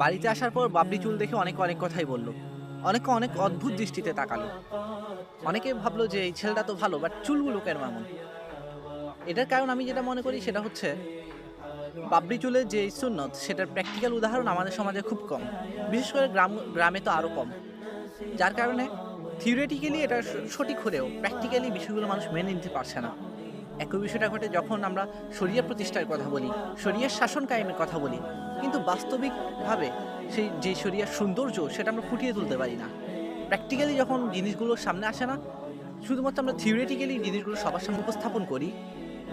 বাড়িতে আসার পর বাবরি চুল দেখে অনেকে অনেক কথাই বলল। অনেকে অনেক অদ্ভুত দৃষ্টিতে তাকালো। অনেকে ভাবলো যে এই ছেলেটা তো ভালো বাট চুলগুলো কেন এমন? এটার কারণ আমি যেটা মনে করি সেটা হচ্ছে বাবরি চুলের যে সুন্নত, সেটার প্র্যাকটিক্যাল উদাহরণ আমাদের সমাজে খুব কম। বিশেষ করে গ্রাম গ্রামে তো আরও কম। যার কারণে থিওরিটিক্যালি এটা সঠিক হলেও প্র্যাকটিক্যালি বিষয়গুলো মানুষ মেনে নিতে পারছে না। একই বিষয়টা ঘটে যখন আমরা শরিয়া প্রতিষ্ঠার কথা বলি শরিয়ার শাসন কায়েমের কথা বলি। কিন্তু বাস্তবিকভাবে সেই যে শরিয়ার সৌন্দর্য, সেটা আমরা ফুটিয়ে তুলতে পারি না। প্র্যাকটিক্যালি যখন জিনিসগুলো সামনে আসে না, শুধুমাত্র আমরা থিওরিটিক্যালি জিনিসগুলো সবার সামনে উপস্থাপন করি,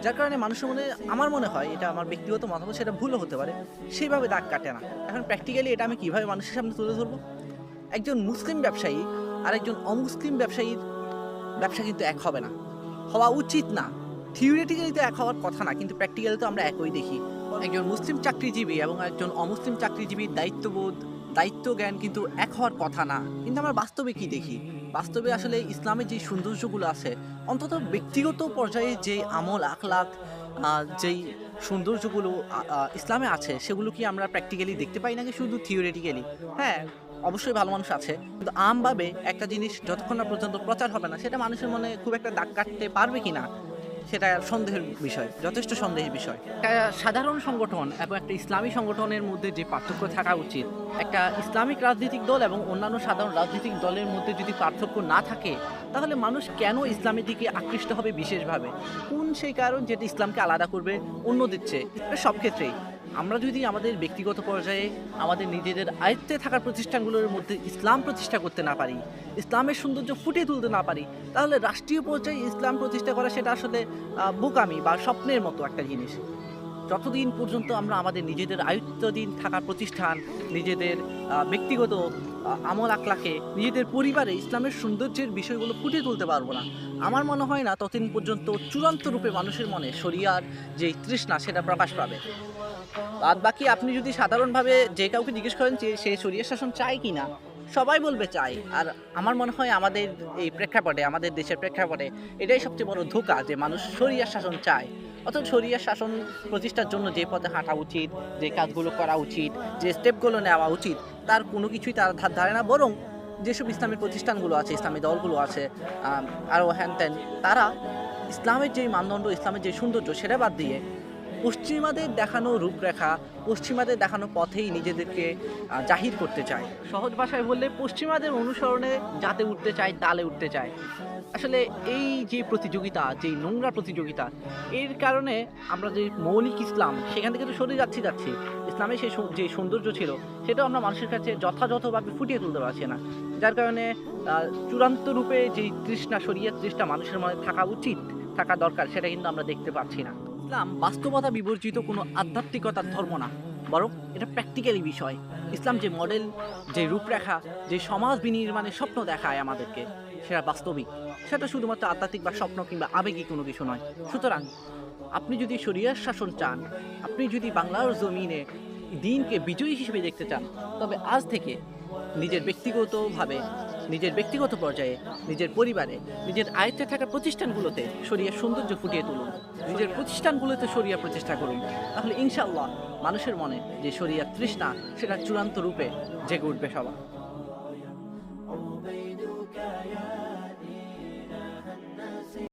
যার কারণে মানুষের মনে, আমার মনে হয়, এটা আমার ব্যক্তিগত মতামত, সেটা ভুলও হতে পারে। সেইভাবে দাগ কাটে না। এখন প্র্যাকটিক্যালি এটা আমি কীভাবে মানুষের সামনে তুলে ধরবো? একজন মুসলিম ব্যবসায়ী আর একজন অমুসলিম ব্যবসায়ীর ব্যবসা কিন্তু এক হবে না। হওয়া উচিত না। থিওরিটিক্যালি তো এক হওয়ার কথা না কিন্তু প্র্যাকটিক্যালি তো আমরা একই দেখি। একজন মুসলিম চাকরিজীবী এবং একজন অমুসলিম চাকরিজীবীর দায়িত্ববোধ দায়িত্ব জ্ঞান কিন্তু এক হওয়ার কথা না। কিন্তু আমরা বাস্তবে কি দেখি? বাস্তবে আসলে ইসলামের যে সৌন্দর্যগুলো আছে অন্তত ব্যক্তিগত পর্যায়ে যে আমল আখলাক আহ, যেই সৌন্দর্যগুলো ইসলামে আছে সেগুলো কি আমরা প্র্যাকটিক্যালি দেখতে পাই নাকি শুধু থিওরিটিক্যালি হ্যাঁ অবশ্যই ভালো মানুষ আছে। কিন্তু আমভাবে একটা জিনিস যতক্ষণ না পর্যন্ত প্রচার হবে না সেটা মানুষের মনে খুব একটা দাগ কাটতে পারবে কি না সেটা সন্দেহের বিষয়, যথেষ্ট সন্দেহের বিষয়। সাধারণ সংগঠন এবং একটা ইসলামী সংগঠনের মধ্যে যে পার্থক্য থাকা উচিত, একটা ইসলামিক রাজনৈতিক দল এবং অন্যান্য সাধারণ রাজনৈতিক দলের মধ্যে যদি পার্থক্য না থাকে, তাহলে মানুষ কেন ইসলামের দিকে আকৃষ্ট হবে বিশেষভাবে? কোন সেই কারণ যেটা ইসলামকে আলাদা করবে, অন্য দিচ্ছে? সব ক্ষেত্রেই। আমরা যদি আমাদের ব্যক্তিগত পর্যায়ে আমাদের নিজেদের আয়ত্তে থাকার প্রতিষ্ঠানগুলোর মধ্যে ইসলাম প্রতিষ্ঠা করতে না পারি, ইসলামের সৌন্দর্য ফুটিয়ে তুলতে না পারি, তাহলে রাষ্ট্রীয় পর্যায়ে ইসলাম প্রতিষ্ঠা করা সেটা আসলে বোকামি বা স্বপ্নের মতো একটা জিনিস। যতদিন পর্যন্ত আমরা আমাদের নিজেদের আয়ত্তাধীন থাকা প্রতিষ্ঠান, নিজেদের ব্যক্তিগত আমল আকলাকে নিজেদের পরিবারে ইসলামের সৌন্দর্যের বিষয়গুলো ফুটিয়ে তুলতে পারব না, আমার মনে হয় না ততদিন পর্যন্ত চূড়ান্ত রূপে মানুষের মনে শরিয়ার যে তৃষ্ণা সেটা প্রকাশ পাবে। বাদ বাকি আপনি যদি সাধারণভাবে যে কাউকে জিজ্ঞেস করেন যে সে শরিয়া শাসন চায় কি না, সবাই বলবে চাই আর আমার মনে হয় আমাদের এই প্রেক্ষাপটে, আমাদের দেশের প্রেক্ষাপটে এটাই সবচেয়ে বড় ধোকা যে মানুষ শরিয়া শাসন চায়। অথচ শরিয়া শাসন প্রতিষ্ঠার জন্য যে পথে হাঁটা উচিত, যে কাজগুলো করা উচিত, যে স্টেপগুলো নেওয়া উচিত, তার কোনো কিছুই তার ধার ধারে না। বরং যেসব ইসলামী প্রতিষ্ঠানগুলো আছে, ইসলামী দলগুলো আছে আরও হ্যান ত্যান, তারা ইসলামের যে মানদণ্ড, ইসলামের যে সৌন্দর্য, সেটা বাদ দিয়ে পশ্চিমাদের দেখানো রূপরেখা, পশ্চিমাদের দেখানো পথেই নিজেদেরকে জাহির করতে চায়। সহজ ভাষায় বললে পশ্চিমাদের অনুসরণে যাতে উঠতে চায়, তালে উঠতে চায়। আসলে এই যে প্রতিযোগিতা যে নোংরা প্রতিযোগিতা, এর কারণে আমরা যে মৌলিক ইসলাম, সেখান থেকে তো সরে যাচ্ছি যাচ্ছি। ইসলামের সেই যে সৌন্দর্য ছিল, সেটাও আমরা মানুষের কাছে যথাযথভাবে ফুটিয়ে তুলতে পারছি না। যার কারণে চূড়ান্ত রূপে যেই তৃষ্ণা শরীয়ত তৃষ্ণা মানুষের মনে থাকা উচিত, থাকা দরকার, সেটা কিন্তু আমরা দেখতে পাচ্ছি না। ইসলাম বাস্তবতা বিবর্জিত কোনো আধ্যাত্মিকতার ধর্ম না, বরং এটা প্র্যাকটিক্যালি বিষয়। ইসলাম যে মডেল যে রূপরেখা, যে সমাজ বিনির্মাণের স্বপ্ন দেখায় আমাদেরকে, সেটা বাস্তবিক। সেটা শুধুমাত্র আধ্যাত্মিক বা স্বপ্ন কিংবা আবেগী কোনো কিছু নয়। সুতরাং আপনি যদি শরিয়ার শাসন চান, আপনি যদি বাংলার জমিনে দিনকে বিজয়ী হিসেবে দেখতে চান, তবে আজ থেকে নিজের ব্যক্তিগতভাবে নিজের ব্যক্তিগত পর্যায়ে, নিজের পরিবারে, নিজের আয়ত্তে থাকা প্রতিষ্ঠানগুলোতে শরিয়ার সৌন্দর্য ফুটিয়ে তুলুন। নিজের প্রতিষ্ঠানগুলোতে শরিয়া প্রচেষ্টা করুন। তাহলে ইনশাল্লাহ মানুষের মনে যে শরিয়ার তৃষ্ণা, সেটা চূড়ান্ত রূপে জেগে উঠবে সবার।